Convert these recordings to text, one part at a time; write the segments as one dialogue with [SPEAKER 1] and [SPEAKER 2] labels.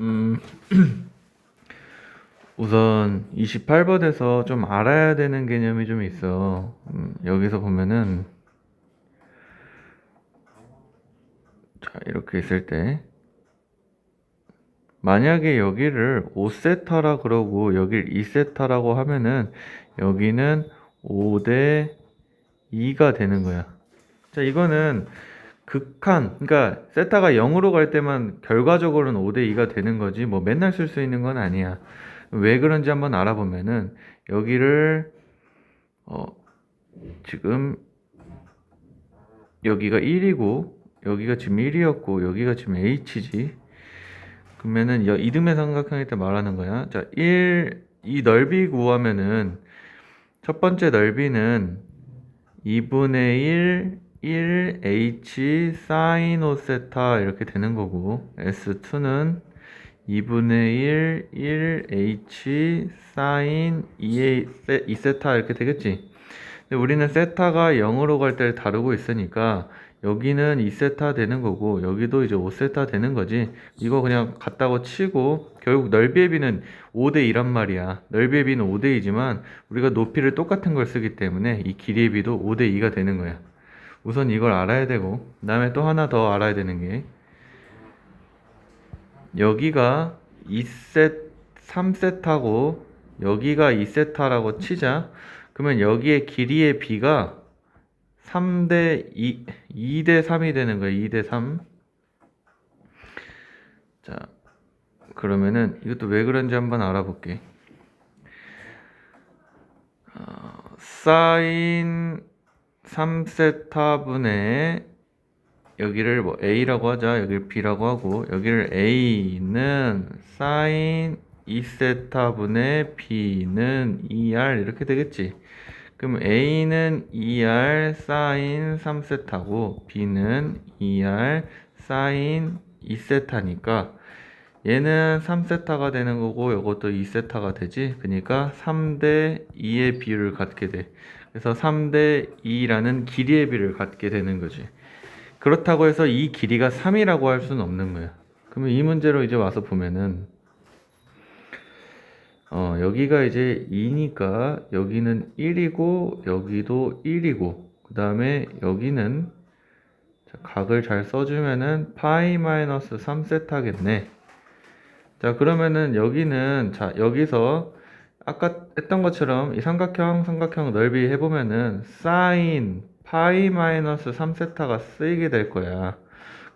[SPEAKER 1] 음, 우선 28번에서 좀 알아야 되는 개념이 좀 있어. 음, 여기서 보면은 자, 이렇게 있을 때 만약에 여기를 5세타라 그러고 여길 2세타라고 하면은 여기는 5대 2가 되는 거야. 자, 이거는 극한, 그러니까 세타가 0으로 갈 때만 결과적으로는 5대 2가 되는 거지, 뭐 맨날 쓸 수 있는 건 아니야. 왜 그런지 한번 알아보면은, 여기를, 어, 지금, 여기가 1이고, 여기가 지금 1이었고, 여기가 지금 h지. 그러면은, 여- 이등변 삼각형일 때 말하는 거야. 자, 1, 이 넓이 구하면은, 첫 번째 넓이는 2분의 1, 1h 사인 5세타 이렇게 되는 거고 S2는 2분의 1, 1h 사인 2세타 이렇게 되겠지. 근데 우리는 세타가 0으로 갈 때를 다루고 있으니까 여기는 2세타 되는 거고 여기도 이제 5세타 되는 거지. 이거 그냥 같다고 치고 결국 넓이의 비는 5대 2란 말이야. 넓이의 비는 5대 2지만 우리가 높이를 똑같은 걸 쓰기 때문에 이 길이의 비도 5대 2가 되는 거야. 우선 이걸 알아야 되고 그 다음에 또 하나 더 알아야 되는 게 여기가 2세 3세타고 여기가 2세타라고 치자. 그러면 여기에 길이의 비가 3대 2, 2대 3이 되는 거야. 2대 3. 자, 그러면은 이것도 왜 그런지 한번 알아볼게. 어, 사인 3세타분의 여기를 뭐 a라고 하자. 여기를 b라고 하고 여기를 a는 사인 2세타분의 b는 2r 이렇게 되겠지. 그럼 a는 2r 사인 3세타고 b는 2r 사인 2세타니까 얘는 3세타가 되는 거고 이것도 2세타가 되지. 그러니까 3대 2의 비율을 갖게 돼. 그래서 3대 2라는 길이의 비를 갖게 되는 거지. 그렇다고 해서 이 길이가 3이라고 할 수는 없는 거야. 그러면 이 문제로 이제 와서 보면은 어, 여기가 이제 2니까 여기는 1이고 여기도 1이고 그 다음에 여기는 자, 각을 잘 써주면은 파이 마이너스 3세타겠네. 자 그러면은 여기는 자 여기서 아까 했던 것처럼 이 삼각형 삼각형 넓이 해보면은 사인 파이 마이너스 3세타가 쓰이게 될 거야.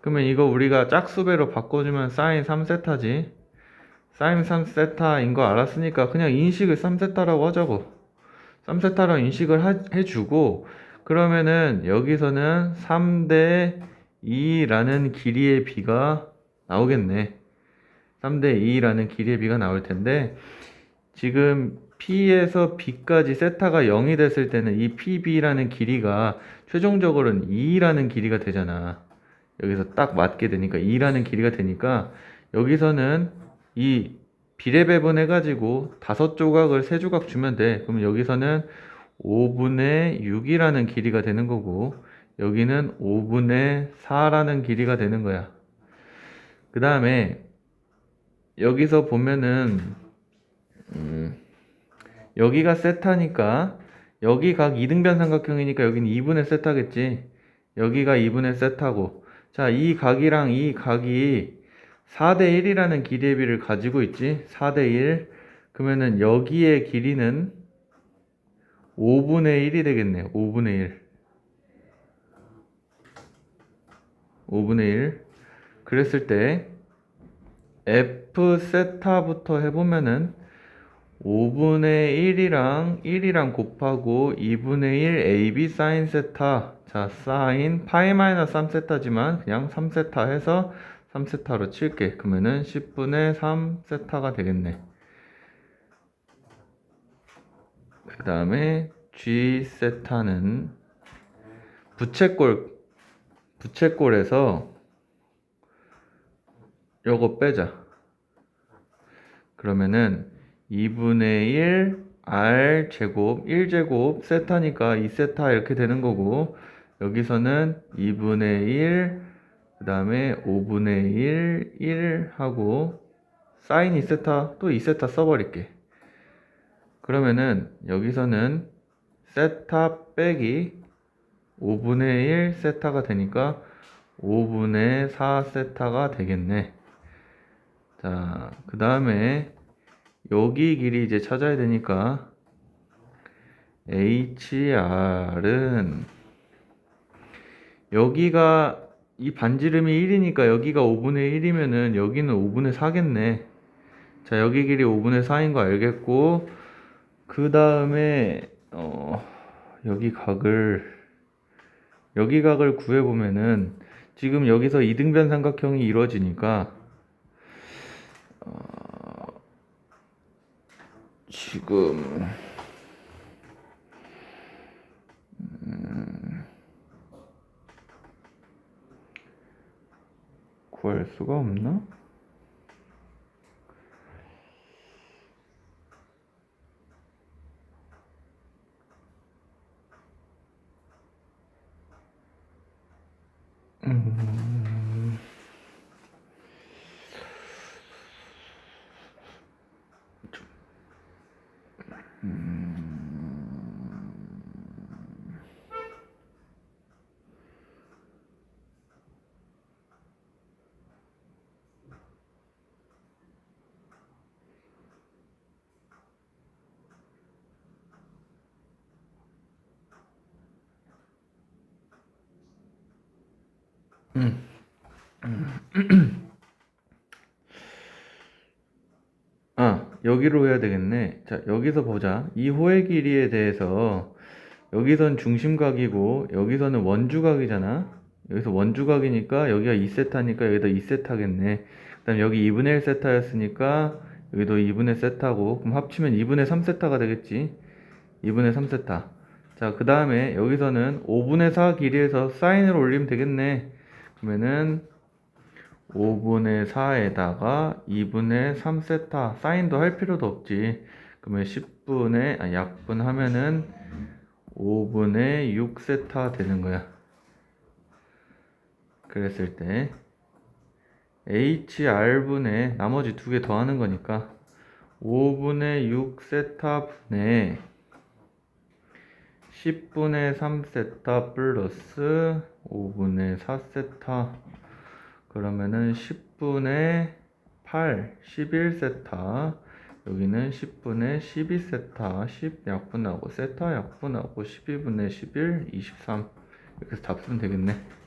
[SPEAKER 1] 그러면 이거 우리가 짝수배로 바꿔주면 사인 3세타지. 사인 3세타인 거 알았으니까 그냥 인식을 3세타라고 하자고. 3세타라고 인식을 하- 해주고 그러면은 여기서는 3대 2라는 길이의 비가 나오겠네. 3대 2라는 길이의 비가 나올 텐데 지금 P에서 B까지 세타가 0이 됐을 때는 이 PB라는 길이가 최종적으로는 2라는 길이가 되잖아. 여기서 딱 맞게 되니까 2라는 길이가 되니까 여기서는 이 비례 배분해 가지고 다섯 조각을 세 조각 주면 돼. 그럼 여기서는 5분의 6이라는 길이가 되는 거고 여기는 5분의 4라는 길이가 되는 거야. 그 다음에 여기서 보면은 음, 여기가 세타니까 여기 각 이등변 삼각형이니까 여기는 2분의 세타겠지. 여기가 2분의 세타고 자, 이 각이랑 이 각이 4대 1이라는 길이의 비를 가지고 있지. 4대 1. 그러면은 여기의 길이는 5분의 1이 되겠네요. 5분의 1. 5분의 1. 그랬을 때 F 세타부터 해보면은 5분의 1이랑 1이랑 곱하고 2분의 1 AB 사인 세타. 자 사인 파이 마이너스 3세타지만 그냥 3세타 해서 3세타로 칠게. 그러면은 10분의 3 세타가 되겠네. 그 다음에 G 세타는 부채꼴 부채꼴에서 요거 빼자. 그러면은 2분의 1 r 제곱 1제곱 세타니까 2세타 이렇게 되는 거고 여기서는 2분의 1 그 다음에 5분의 1 1 하고 사인 2세타 또 2세타 써버릴게. 그러면은 여기서는 세타 빼기 5분의 1 세타가 되니까 5분의 4 세타가 되겠네. 자, 그 다음에 여기 길이 이제 찾아야 되니까 HR은 여기가 이 반지름이 1이니까 여기가 5분의 1이면은 여기는 5분의 4겠네. 자, 여기 길이 5분의 4인 거 알겠고, 그 다음에, 어, 여기 각을, 여기 각을 구해보면은, 지금 여기서 이등변 삼각형이 이루어지니까, 지금, 구할 수가 없나? 아, 여기로 해야 되겠네. 자, 여기서 보자. 이 호의 길이에 대해서 여기선 중심각이고 여기서는 원주각이잖아. 여기서 원주각이니까 여기가 2세타니까 여기다 2세타겠네. 그다음 여기 2분의 1세타였으니까 여기도 2분의 세타고 그럼 합치면 2분의 3세타가 되겠지. 2분의 3세타. 자, 그 다음에 여기서는 5분의 4 길이에서 사인을 올리면 되겠네. 그러면은 5분의 4에다가 2분의 3세타 사인도 할 필요도 없지. 그러면 10분의 아, 약분하면은 5분의 6세타 되는 거야. 그랬을 때 HR분의 나머지 두 개 더하는 거니까 5분의 6세타 분의 10분의 3세타 플러스 5분의 4세타. 그러면은 10분의 8, 11세타. 여기는 10분의 12세타. 10 약분하고 세타 약분하고 12분의 11, 23 이렇게 해서 답 쓰면 되겠네